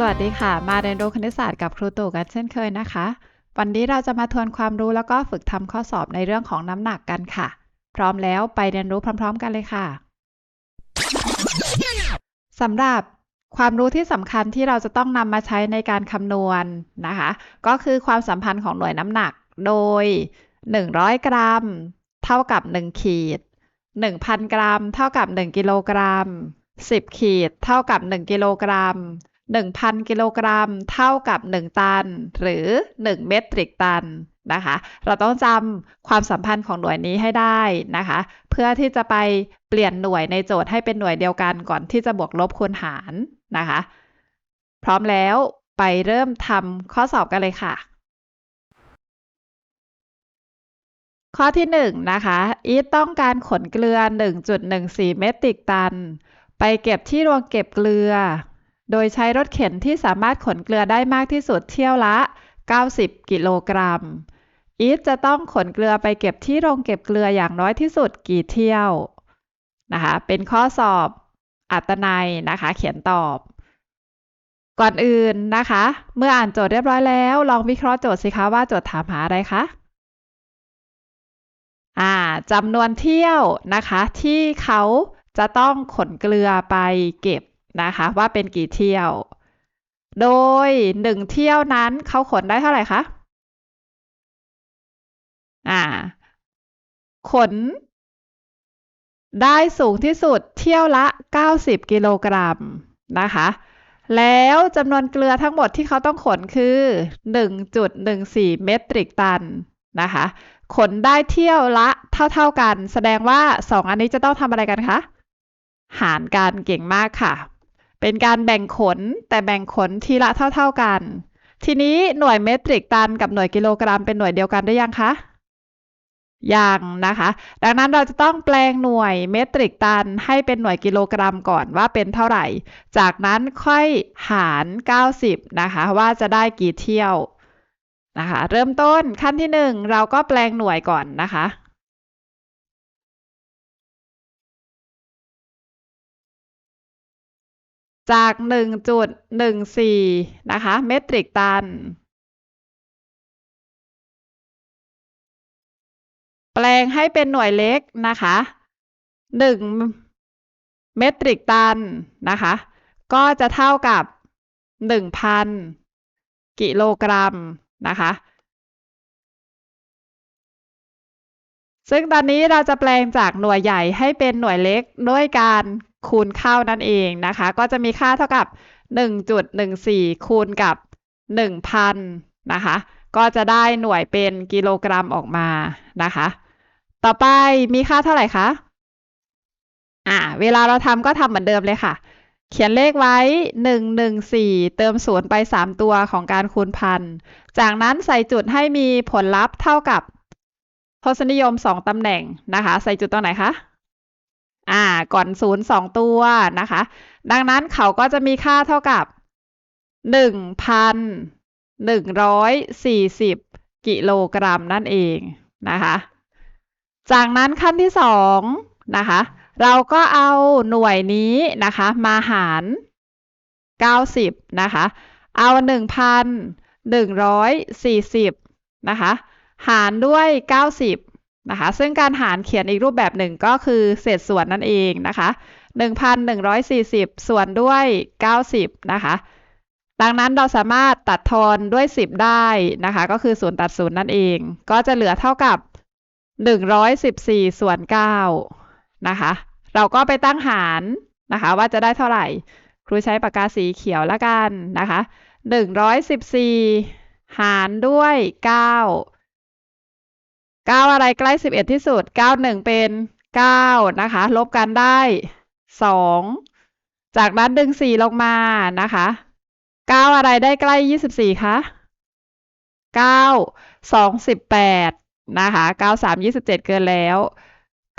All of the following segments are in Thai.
สวัสดีค่ะ มาเรียนรู้คณิตศาสตร์กับครูตู่กันเช่นเคยนะคะ วันนี้เราจะมาทวนความรู้แล้วก็ฝึกทำข้อสอบในเรื่องของน้ำหนักกันค่ะ พร้อมแล้วไปเรียนรู้พร้อม ๆ กันเลยค่ะสำหรับความรู้ที่สำคัญที่เราจะต้องนำมาใช้ในการคำนวณนะคะ ก็คือความสัมพันธ์ของหน่วยน้ำหนักโดย 100 กรัม เท่ากับ 1 ขีด 1,000 กรัม เท่ากับ 1 กิโลกรัม 10 ขีด เท่ากับ 1 กิโลกรัม 1,000 กิโลกรัม เท่ากับ 1 ตัน หรือ 1 เมตริกตันนะคะ เราต้องจำความสัมพันธ์ของหน่วยนี้ให้ได้นะคะ เพื่อที่จะไปเปลี่ยนหน่วยในโจทย์ให้เป็นหน่วยเดียวกันก่อนที่จะบวกลบคูณหารนะคะ พร้อมแล้วไปเริ่มทำข้อสอบกันเลยค่ะ ข้อที่ 1 นะคะ อีทต้องการขนเกลือ 1.14 เมตริกตัน ไปเก็บที่โรงเก็บเกลือ โดยใช้รถเข็นที่สามารถขนเกลือได้มากที่สุดเที่ยวละ 90 กิโลกรัม อีทจะต้องขนเกลือไปเก็บที่โรงเก็บเกลืออย่างน้อยที่สุดกี่เที่ยวนะคะ เป็นข้อสอบอัตนัยนะคะ เขียนตอบ ก่อนอื่นนะคะ เมื่ออ่านโจทย์เรียบร้อยแล้ว ลองวิเคราะห์โจทย์สิคะว่าโจทย์ถามหาอะไรคะอ่าจำนวนเที่ยวนะคะ ที่เขาจะต้องขนเกลือไปเก็บ นะคะ ว่าเป็นกี่เที่ยว โดยหนึ่งเที่ยวนั้นเขาขนได้เท่าไหร่คะ อ่า ขน ได้สูงที่สุดเที่ยวละ 90 กิโลกรัมนะคะ แล้วจำนวนเกลือทั้งหมดที่เขาต้องขนคือ 1.14 เมตริกตันนะคะ ขนได้เที่ยวละเท่า ๆกัน แสดงว่า 2 อันนี้จะต้องทำอะไรกันคะหารกันเก่งมากค่ะ เป็นการแบ่งขนแต่แบ่งขนทีละเท่า ๆกัน ทีนี้หน่วยเมตริกตันกับหน่วยกิโลกรัมเป็นหน่วยเดียวกันได้ยังคะยังนะคะ ดังนั้นเราจะต้องแปลงหน่วยเมตริกตันให้เป็นหน่วยกิโลกรัมก่อนว่าเป็นเท่าไหร่ จากนั้นค่อยหาร 90 นะคะ ว่าจะได้กี่เที่ยวนะคะ เริ่มต้นขั้นที่ 1 เราก็แปลงหน่วยก่อนนะคะ จาก 1.14 นะคะ เมตริกตัน แปลงให้เป็นหน่วยเล็กนะคะ 1 เมตริกตันนะคะ ก็จะเท่ากับ 1,000 กิโลกรัมนะคะ ซึ่งตอนนี้เราจะแปลงจากหน่วยใหญ่ให้เป็นหน่วยเล็กด้วยการ คูณเข้านั่นเองนะคะ ก็จะมีค่าเท่ากับ 1.14 คูณกับ 1,000 นะคะ ก็จะได้หน่วยเป็นกิโลกรัมออกมานะคะ ต่อไปมีค่าเท่าไหร่คะอ่าเวลาเราทำก็ทำเหมือนเดิมเลยค่ะ เขียนเลขไว้ 114 เติมศูนย์ไป 3 ตัวของการคูณพัน จากนั้นใส่จุดให้มีผลลัพธ์เท่ากับทศนิยม 2ตำแหน่งนะคะ ใส่จุดตรงไหนคะ อ่า ก่อนศูนย์สองตัวนะคะ ดังนั้นเขาก็จะมีค่าเท่ากับ1,140กิโลกรัมนั่นเองนะคะ จากนั้นขั้นที่สองนะคะ เราก็เอาหน่วยนี้นะคะ มาหาร 90 นะคะ เอา 1,140 นะคะ หารด้วย 90 นะคะซึ่งการหารเขียนอีกรูปแบบหนึ่งก็คือเศษส่วนนั่นเองนะคะ1,140 ส่วนด้วย 90 นะคะ ดังนั้นเราสามารถตัดทอนด้วย 10 ได้นะคะ ก็คือศูนย์ตัดศูนย์นั่นเอง ก็จะเหลือเท่ากับ 114 ส่วน9นะคะ เราก็ไปตั้งหารนะคะ ว่าจะได้เท่าไหร่ ครูใช้ปากกาสีเขียวแล้วกันนะคะ 114 หารด้วย 9 9อะไรใกล้11ที่สุด91เป็น9นะคะ ลบกันได้2จากนั้นดึง4ลงมานะคะ9อะไรได้ใกล้24คะ9 2 18นะคะ9 3 27เกินแล้ว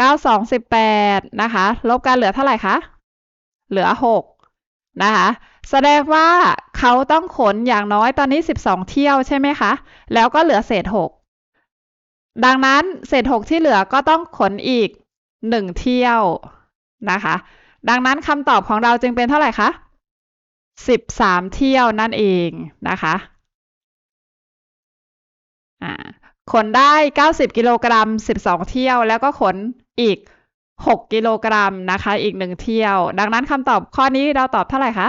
9 2 18นะคะ ลบกันเหลือเท่าไหร่คะ เหลือ6นะคะแสดงว่าเขาต้องขนอย่างน้อยตอนนี้ 12 เที่ยวใช่ไหมคะ แล้วก็เหลือเศษ 6 ดังนั้นเศษ6ที่เหลือก็ต้องขนอีก1เที่ยวนะคะ ดังนั้นคำตอบของเราจึงเป็นเท่าไหร่คะ13เที่ยวนั่นเองนะคะขนได้90กิโลกรัม12เที่ยว แล้วก็ขนอีก6กิโลกรัมนะคะ อีก1เที่ยว ดังนั้นคำตอบข้อนี้เราตอบเท่าไหร่คะ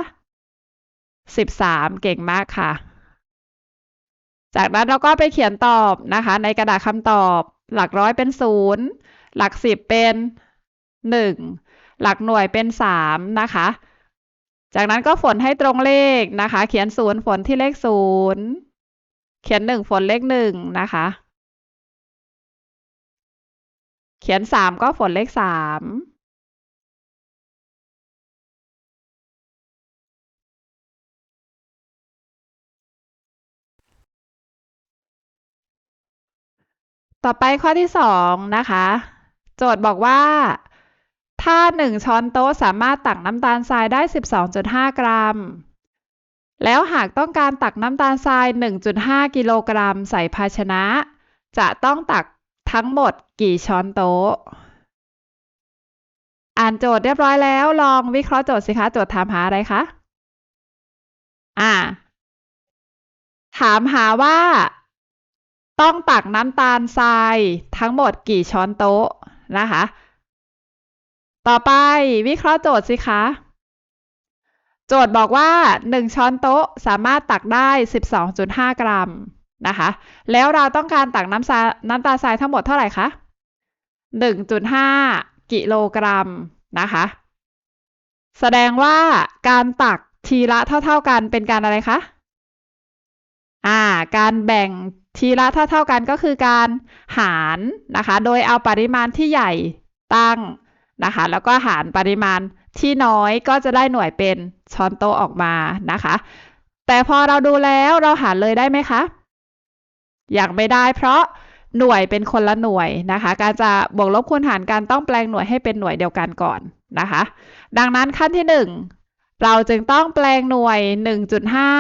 13เก่งมากค่ะ จากนั้นเราก็ไปเขียนตอบนะคะ ในกระดาษคำตอบ หลักร้อยเป็นศูนย์หลักสิบเป็นหนึ่งหลักหน่วยเป็นสามนะคะ จากนั้นก็ฝนให้ตรงเลขนะคะ เขียนศูนย์ฝนที่เลขศูนย์เขียนหนึ่งฝนเลขหนึ่งนะคะ เขียนสามก็ฝนเลขสาม ต่อไปข้อที่สองนะคะ โจทย์บอกว่า ถ้าหนึ่งช้อนโต๊ะสามารถตักน้ำตาลทรายได้ 12.5 กรัม แล้วหากต้องการตักน้ำตาลทราย 1.5 กิโลกรัมใส่ภาชนะ จะต้องตักทั้งหมดกี่ช้อนโต๊ะ อ่านโจทย์เรียบร้อยแล้ว ลองวิเคราะห์โจทย์สิคะ โจทย์ถามหาอะไรคะ อ่า ถามหาว่า ต้องตักน้ำตาลทรายทั้งหมดกี่ช้อนโต๊ะนะคะ ต่อไปวิเคราะห์โจทย์สิคะ โจทย์บอกว่า 1 ช้อนโต๊ะสามารถตักได้ 12.5 กรัมนะคะ แล้วเราต้องการตักน้ำาน้ำตาลทรายทั้งหมดเท่าไหร่คะ 1.5 กิโลกรัมนะคะ แสดงว่าการตักทีละเท่า ๆกันเป็นการอะไรคะ อ่าการแบ่งทีละเท่าๆกันก็คือการหารนะคะ โดยเอาปริมาณที่ใหญ่ตั้งนะคะ แล้วก็หารปริมาณที่น้อยก็จะได้หน่วยเป็นช้อนโต๊ะออกมานะคะ แต่พอเราดูแล้วเราหารเลยได้ไหมคะอยังไม่ได้เพราะหน่วยเป็นคนละหน่วยนะคะ การจะบวกลบคูณหารกันต้องแปลงหน่วยให้เป็นหน่วยเดียวกันก่อนนะคะ ดังนั้นขั้นที่หนึ่งเราจึงต้องแปลงหน่วย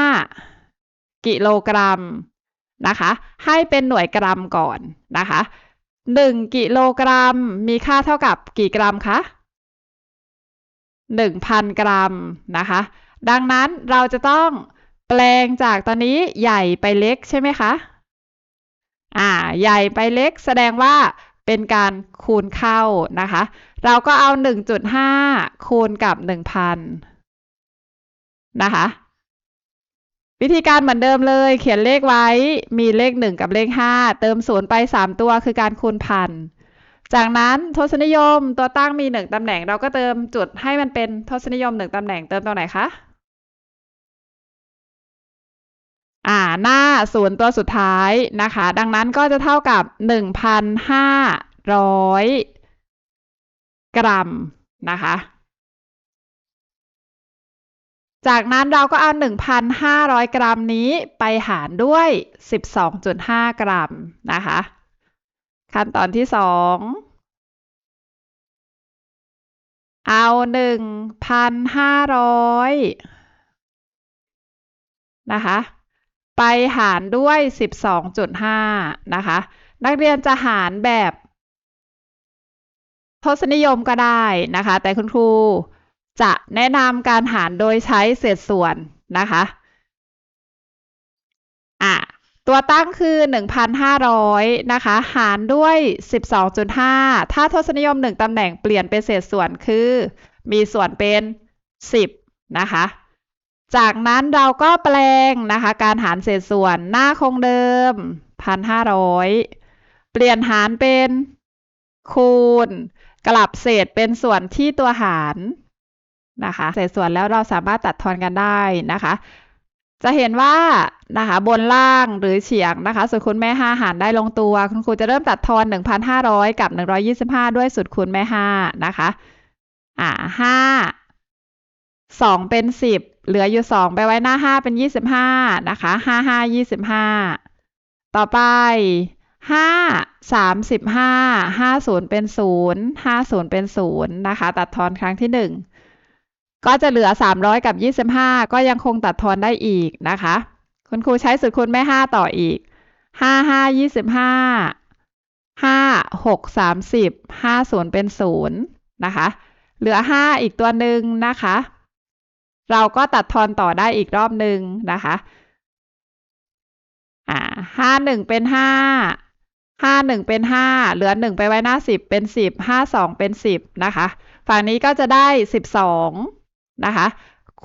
1.5 กิโลกรัมนะคะ ให้เป็นหน่วยกรัมก่อนนะคะ1กิโลกรัมมีค่าเท่ากับกี่กรัมคะ1,000 กรัมนะคะ ดังนั้นเราจะต้องแปลงจากตอนนี้ใหญ่ไปเล็กใช่ไหมคะอ่าใหญ่ไปเล็กแสดงว่าเป็นการคูณเข้านะคะ เราก็เอา 1.5 คูณกับ 1,000 นะคะ วิธีการเหมือนเดิมเลย เขียนเลขไว้ มีเลข 1 กับเลข 5 เติมศูนย์ไป 3 ตัวคือการคูณพัน จากนั้นทศนิยมตัวตั้งมี 1 ตำแหน่งเราก็เติมจุดให้มันเป็นทศนิยม 1 ตำแหน่งเติมตรงไหนคะอ่าหน้าศูนย์ตัวสุดท้ายนะคะ ดังนั้นก็จะเท่ากับ 1,500 กรัมนะคะ จากนั้นเราก็เอา 1,500 กรัมนี้ไปหารด้วย 12.5 กรัมนะคะ ขั้นตอนที่สองเอา 1,500 นะคะ ไปหารด้วย 12.5 นะคะ นักเรียนจะหารแบบ ทศนิยมก็ได้นะคะ แต่คุณครู จะแนะนำการหารโดยใช้เศษส่วนนะคะอะตัวตั้งคือ 1,500 นะคะ หารด้วย 12.5 ถ้าทศนิยม 1ตำแหน่งเปลี่ยนเป็นเศษส่วนคือ มีส่วนเป็น 10 นะคะ จากนั้นเราก็แปลงนะคะ การหารเศษส่วนหน้าคงเดิม 1,500 เปลี่ยนหารเป็นคูณ กลับเศษเป็นส่วนที่ตัวหาร นะคะเศษส่วนแล้วเราสามารถตัดทอนกันได้นะคะ จะเห็นว่านะคะบนล่างหรือเฉียงนะคะสูตรคูณแม่5หารได้ลงตัว คุณครูจะเริ่มตัดทอน 1,500 กับ 125 ด้วยสูตรคูณแม่5นะคะอ่า5 2 เป็น 10 เหลืออยู่ 2 ไปไว้หน้า 5 เป็น 25 นะคะ 5 5 25 ต่อไป5 35 50เป็น0 50เป็น0นะคะ ตัดทอนครั้งที่1 ก็จะเหลือ 300 กับ 25 ก็ยังคงตัดทอนได้อีกนะคะ คุณครูใช้สูตรคูณแม่ 5 ต่ออีก 5 5 25 5 6 30 50 เป็น 0 นะคะ เหลือ 5 อีกตัวหนึ่งนะคะ เราก็ตัดทอนต่อได้อีกรอบหนึ่งนะคะอ่าห้าหนึ่งเป็นห้าห้าหนึ่งเป็นห้าเหลือหนึ่งไปไว้หน้าสิบเป็นสิบห้าสองเป็นสิบนะคะ ฝั่งนี้ก็จะได้สิบสอง นะคะ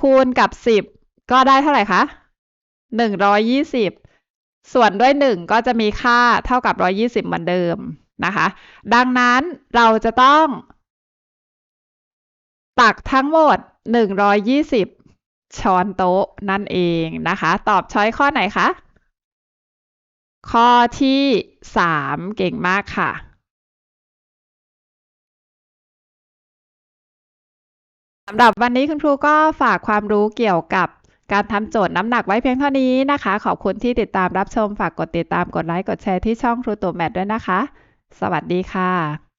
คูณกับสิบก็ได้เท่าไหร่คะหนึ่งร้อยยี่สิบส่วนด้วยหนึ่งก็จะมีค่าเท่ากับร้อยี่สิบเหมือนเดิมนะคะ ดังนั้นเราจะต้อง ตักทั้งหมดหนึ่งร้อยยี่สิบช้อนโต๊ะนั่นเองนะคะ ตอบช้อยข้อไหนคะข้อที่สามเก่งมากค่ะำหรับวันนี้คุณครูก็ฝากความรู้เกี่ยวกับการทำโจทย์น้ำหนักไว้เพียงเท่านี้นะคะ ขอบคุณที่ติดตามรับชม ฝากกดติดตาม กดไลค์ กดแชร์ที่ช่องครูตัวแมทด้วยนะคะ สวัสดีค่ะ